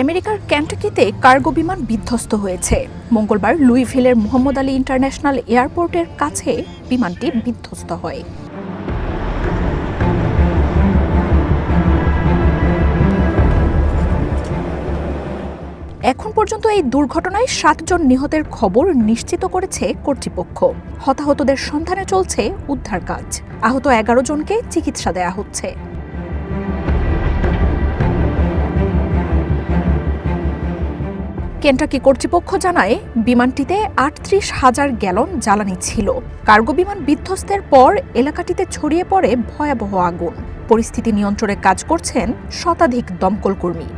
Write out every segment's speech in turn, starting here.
আমেরিকার ক্যান্টাকিতে কার্গো বিমান বিধ্বস্ত হয়েছে। মঙ্গলবার লুইভিলের মোহাম্মদ আলী ইন্টারন্যাশনাল এয়ারপোর্টের কাছে বিমানটি বিধ্বস্ত হয়। এখন পর্যন্ত এই দুর্ঘটনায় সাতজন নিহতের খবর নিশ্চিত করেছে কর্তৃপক্ষ। হতাহতদের সন্ধানে চলছে উদ্ধার কাজ। আহত এগারো জনকে চিকিৎসা দেয়া হচ্ছে। কেন্টাকি কর্তৃপক্ষ জানায়, বিমানটিতে আটত্রিশ হাজার গ্যালন জ্বালানি ছিল। কার্গো বিমান বিধ্বস্তের পর এলাকাটিতে ছড়িয়ে পড়ে ভয়াবহ আগুন। পরিস্থিতি নিয়ন্ত্রণে কাজ করছেন শতাধিক দমকল কর্মী।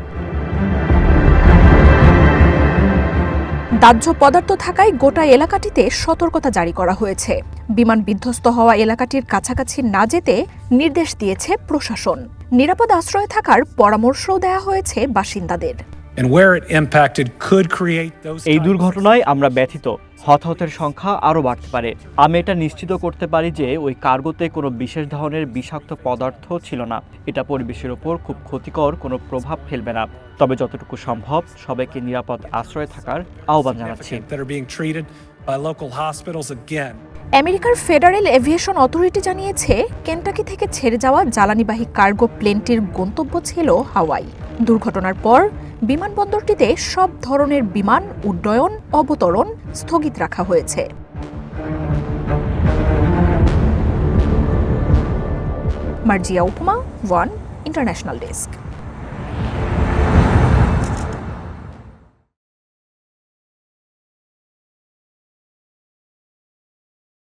দাহ্য পদার্থ থাকায় গোটা এলাকাটিতে সতর্কতা জারি করা হয়েছে। বিমান বিধ্বস্ত হওয়া এলাকাটির কাছাকাছি না যেতে নির্দেশ দিয়েছে প্রশাসন। নিরাপদ আশ্রয়ে থাকার পরামর্শও দেওয়া হয়েছে বাসিন্দাদের। And where it impacted could এই দুর্ঘটনায় আমরা ব্যথিত। হতাহতের সংখ্যা আরও বাড়তে পারে। আমি এটা নিশ্চিত করতে পারি যে ওই কার্গোতে কোনো বিশেষ ধরনের বিষাক্ত পদার্থ ছিল না। এটা পরিবেশের ওপর খুব ক্ষতিকর কোনো প্রভাব ফেলবে না। তবে যতটুকু সম্ভব সবাইকে নিরাপদ আশ্রয়ে থাকার আহ্বান জানাচ্ছি। significant that are being treated by local hospitals again. আমেরিকার ফেডারেল এভিয়েশন অথরিটি জানিয়েছে কেন্টাকি থেকে ছেড়ে যাওয়া জ্বালানিবাহী কার্গো প্লেনটির গন্তব্য ছিল হাওয়াই। দুর্ঘটনার পর বিমানবন্দরটিতে সব ধরনের বিমান উড্ডয়ন অবতরণ স্থগিত রাখা হয়েছে। মার্জিয়া উপমা ওয়ান ইন্টারন্যাশনাল ডেস্ক।